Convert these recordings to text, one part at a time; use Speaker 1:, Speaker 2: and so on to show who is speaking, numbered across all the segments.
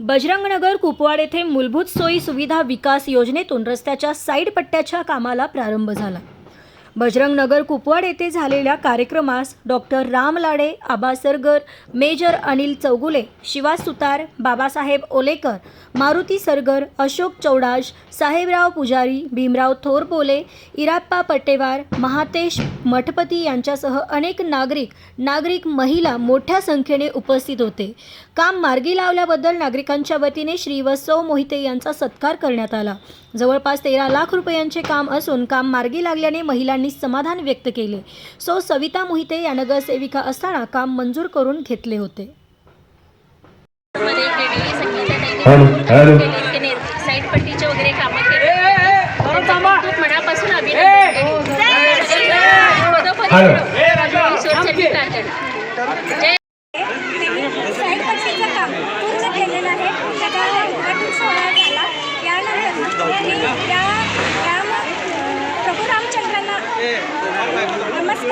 Speaker 1: बजरंगनगर कुपवाड येथे मूलभूत सोयी सुविधा विकास योजनेतून रस्त्याच्या साईड पट्ट्याच्या कामाला प्रारंभ झाला. बजरंगनगर कुपवाड येथे झालेल्या कार्यक्रमास डॉक्टर राम लाडे आबा सरगर मेजर अनिल चौगुले शिवा सुतार बाबासाहेब ओलेकर मारुती सरगर अशोक चौडाश साहेबराव पुजारी भीमराव थोरपोले इराप्पा पट्टेवार महातेश मठपती यांच्यासह अनेक नागरिक नागरिक महिला मोठ्या संख्येने उपस्थित होते. काम मार्गी लावल्याबद्दल नागरिकांच्या वतीने श्री वत्सव मोहिते यांचा सत्कार करण्यात आला. जवळपास तेरा लाख रुपयांचे काम असून काम मार्गी लागल्याने महिलांनी समाधान व्यक्त केले. सो सविता मोहिते या नगरसेविका असताना काम मंजूर करून घेतले होते.
Speaker 2: वगैरे कामं खूप मनापासून अभिनंदन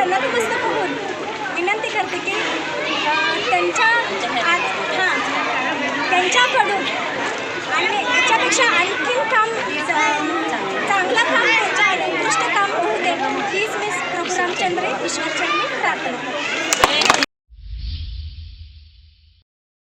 Speaker 3: त्यांना नमस्कार मस्त बघून विनंती करते की त्यांच्या म्हणजे आज हां त्यांच्याकडून आणि याच्यापेक्षा आणखीन काम चांगलं काम त्यांच्या उत्कृष्ट काम होऊ दे हीच मी प्रभू रामचंद्र ईश्वरचरणी प्रार्थना